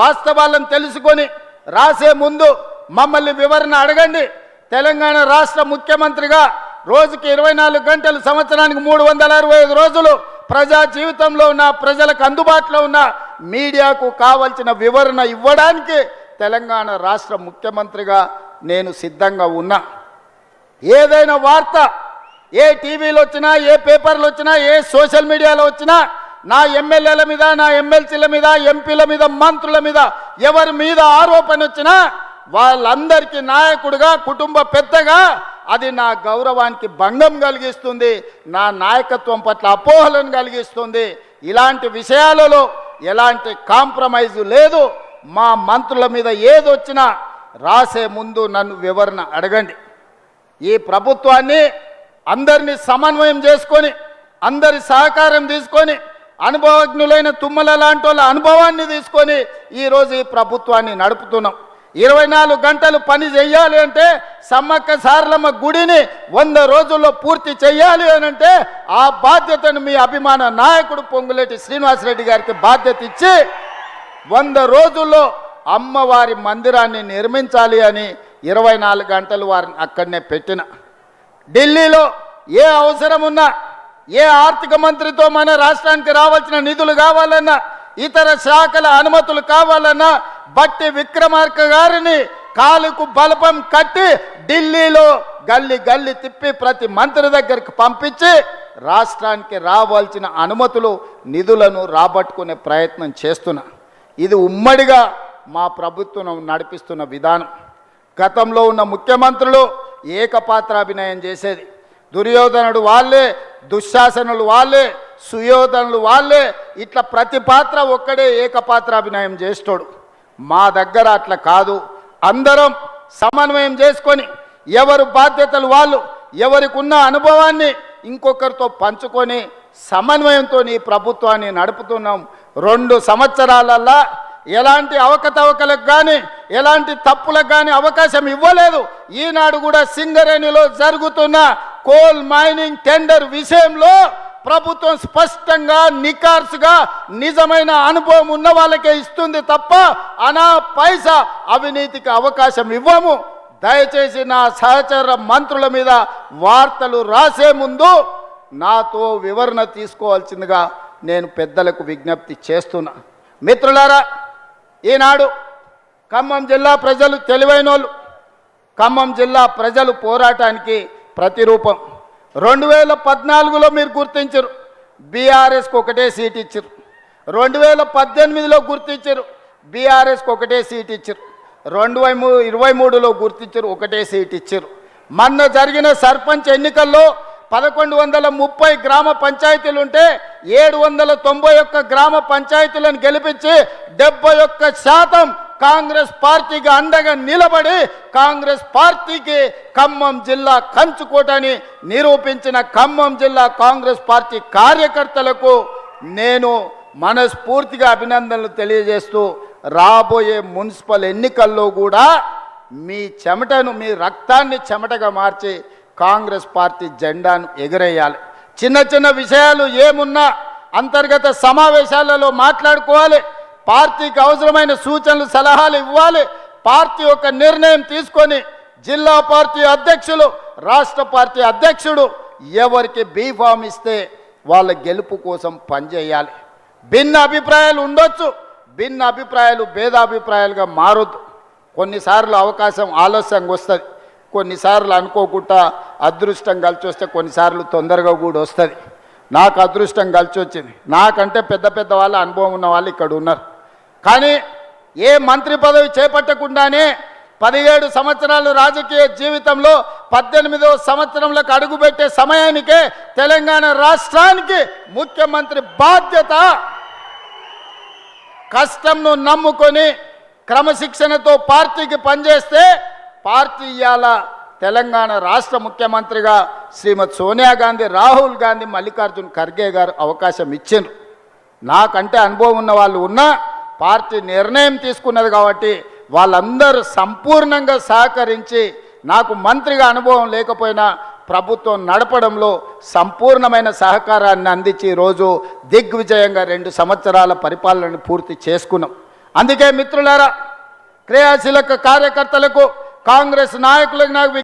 వాస్తవాలను తెలుసుకొని రాసే ముందు మమ్మల్ని వివరణ అడగండి. తెలంగాణ రాష్ట్ర ముఖ్యమంత్రిగా రోజుకి ఇరవై నాలుగు గంటలు సంవత్సరానికి మూడు వందల అరవై ఐదు రోజులు ప్రజా జీవితంలో ఉన్న ప్రజలకు అందుబాటులో ఉన్న మీడియాకు కావలసిన వివరణ ఇవ్వడానికి తెలంగాణ రాష్ట్ర ముఖ్యమంత్రిగా నేను సిద్ధంగా ఉన్నా. ఏదైనా వార్త ఏ టీవీలో వచ్చినా ఏ పేపర్లు వచ్చినా ఏ సోషల్ మీడియాలో వచ్చినా నా ఎమ్మెల్యేల మీద నా ఎమ్మెల్సీల మీద ఎంపీల మీద మంత్రుల మీద ఎవరి మీద ఆరోపణ వచ్చినా వాళ్ళందరికీ నాయకుడిగా కుటుంబ పెద్దగా అది నా గౌరవానికి భంగం కలిగిస్తుంది నా నాయకత్వం పట్ల అపోహలను కలిగిస్తుంది. ఇలాంటి విషయాలలో ఎలాంటి కాంప్రమైజు లేదు. మా మంత్రుల మీద ఏదొచ్చినా రాసే ముందు నన్ను వివరణ అడగండి. ఈ ప్రభుత్వాన్ని అందరినీ సమన్వయం చేసుకొని అందరి సహకారం తీసుకొని అనుభవజ్ఞులైన తుమ్మల లాంటి వాళ్ళ అనుభవాన్ని తీసుకొని ఈరోజు ఈ ప్రభుత్వాన్ని నడుపుతున్నాం. ఇరవై నాలుగు గంటలు పని చేయాలి అంటే సమ్మక్క సారలమ్మ గుడిని వంద రోజుల్లో పూర్తి చేయాలి అని అంటే ఆ బాధ్యతను మీ అభిమాన నాయకుడు పొంగులేటి శ్రీనివాసరెడ్డి గారికి బాధ్యత ఇచ్చి వంద రోజుల్లో అమ్మవారి మందిరాన్ని నిర్మించాలి అని ఇరవై నాలుగు గంటలు వారిని అక్కడనే పెట్టిన. ఢిల్లీలో ఏ అవసరం ఉన్నా ఏ ఆర్థిక మంత్రితో మన రాష్ట్రానికి రావాల్సిన నిధులు కావాలన్నా ఇతర శాఖల అనుమతులు కావాలన్నా బట్టి విక్రమార్క గారిని కాలుకు బలపం కట్టి ఢిల్లీలో గల్లి గల్లి తిప్పి ప్రతి మంత్రి దగ్గరికి పంపించి రాష్ట్రానికి రావాల్సిన అనుమతులు నిధులను రాబట్టుకునే ప్రయత్నం చేస్తున్నా. ఇది ఉమ్మడిగా మా ప్రభుత్వం నడిపిస్తున్న విధానం. గతంలో ఉన్న ముఖ్యమంత్రులు ఏకపాత్రాభినయం చేసేది. దుర్యోధనుడు వాళ్ళే దుశ్శాసనులు వాళ్ళే సుయోధనులు వాళ్ళే ఇట్లా ప్రతి పాత్ర ఒక్కడే ఏకపాత్రాభినయం చేస్తాడు. మా దగ్గర అట్లా కాదు. అందరం సమన్వయం చేసుకొని ఎవరు బాధ్యతలు వాళ్ళు ఎవరికి ఉన్న అనుభవాన్ని ఇంకొకరితో పంచుకొని సమన్వయంతో ఈ ప్రభుత్వాన్ని నడుపుతున్నాం. రెండు సంవత్సరాలల్లా ఎలాంటి అవకతవకలకు కానీ ఎలాంటి తప్పులకు కానీ అవకాశం ఇవ్వలేదు. ఈనాడు కూడా సింగరేణిలో జరుగుతున్న కోల్ మైనింగ్ టెండర్ విషయంలో ప్రభుత్వం స్పష్టంగా నికార్సుగా నిజమైన అనుభవం ఉన్న వాళ్ళకే ఇస్తుంది తప్ప అనా పైసా అవినీతికి అవకాశం ఇవ్వము. దయచేసి నా సహచర మంత్రుల మీద వార్తలు రాసే ముందు నాతో వివరణ తీసుకోవాల్సిందిగా నేను పెద్దలకు విజ్ఞప్తి చేస్తున్నా. మిత్రులారా ఈనాడు ఖమ్మం జిల్లా ప్రజలు తెలివైనోళ్ళు. ఖమ్మం జిల్లా ప్రజలు పోరాటానికి ప్రతిరూపం. రెండు వేల పద్నాలుగులో మీరు గుర్తించరు. బీఆర్ఎస్కి ఒకటే సీట్ ఇచ్చారు రెండు వేల పద్దెనిమిదిలో గుర్తించారు. బీఆర్ఎస్కి ఒకటే సీట్ ఇచ్చారు రెండు వై మూ ఇరవై మూడులో గుర్తించారు ఒకటే సీట్ ఇచ్చారు మొన్న జరిగిన సర్పంచ్ ఎన్నికల్లో పదకొండు వందల ముప్పై గ్రామ పంచాయతీలు ఉంటే ఏడు వందల తొంభై ఒక్క గ్రామ పంచాయతీలను గెలిపించి డెబ్బై ఒక్క శాతం కాంగ్రెస్ పార్టీకి అండగా నిలబడి కాంగ్రెస్ పార్టీకి ఖమ్మం జిల్లా కంచుకోటని నిరూపించిన ఖమ్మం జిల్లా కాంగ్రెస్ పార్టీ కార్యకర్తలకు నేను మనస్ఫూర్తిగా అభినందనలు తెలియజేస్తూ రాబోయే మున్సిపల్ ఎన్నికల్లో కూడా మీ చెమటను మీ రక్తాన్ని చెమటగా మార్చి కాంగ్రెస్ పార్టీ జెండాను ఎగరేయాలి. చిన్న చిన్న విషయాలు ఏమున్నా అంతర్గత సమావేశాలలో మాట్లాడుకోవాలి. పార్టీకి అవసరమైన సూచనలు సలహాలు ఇవ్వాలి. పార్టీ ఒక నిర్ణయం తీసుకొని జిల్లా పార్టీ అధ్యక్షులు రాష్ట్ర పార్టీ అధ్యక్షుడు ఎవరికి బీఫామ్ ఇస్తే వాళ్ళ గెలుపు కోసం పనిచేయాలి. భిన్న అభిప్రాయాలు ఉండొచ్చు భిన్న అభిప్రాయాలు భేదాభిప్రాయాలుగా మారొద్దు. కొన్నిసార్లు అవకాశం ఆలస్యంగా వస్తుంది. కొన్నిసార్లు అనుకోకుండా అదృష్టం కలిసి వస్తే కొన్నిసార్లు తొందరగా కూడా వస్తుంది. నాకు అదృష్టం కలిసి వచ్చింది నాకంటే పెద్ద పెద్ద వాళ్ళ అనుభవం ఉన్న వాళ్ళు ఇక్కడ ఉన్నారు. కానీ ఏ మంత్రి పదవి చేపట్టకుండానే పదిహేడు సంవత్సరాలు రాజకీయ జీవితంలో పద్దెనిమిదవ సంవత్సరంలోకి అడుగుపెట్టే సమయానికే తెలంగాణ రాష్ట్రానికి ముఖ్యమంత్రి బాధ్యత. కష్టంను నమ్ముకొని క్రమశిక్షణతో పార్టీకి పనిచేస్తే పార్టీ ఇవాళ తెలంగాణ రాష్ట్ర ముఖ్యమంత్రిగా శ్రీమతి సోనియా గాంధీ రాహుల్ గాంధీ మల్లికార్జున్ ఖర్గే గారు అవకాశం ఇచ్చారు నాకంటే అనుభవం ఉన్న వాళ్ళు ఉన్నా పార్టీ నిర్ణయం తీసుకున్నది కాబట్టి వాళ్ళందరూ సంపూర్ణంగా సహకరించి నాకు మంత్రిగా అనుభవం లేకపోయినా ప్రభుత్వం నడపడంలో సంపూర్ణమైన సహకారాన్ని అందించి ఈరోజు దిగ్విజయంగా రెండు సంవత్సరాల పరిపాలనను పూర్తి చేసుకున్నాం. అందుకే మిత్రులారా క్రియాశీలక కార్యకర్తలకు కాంగ్రెస్ నాయకులకు నాకు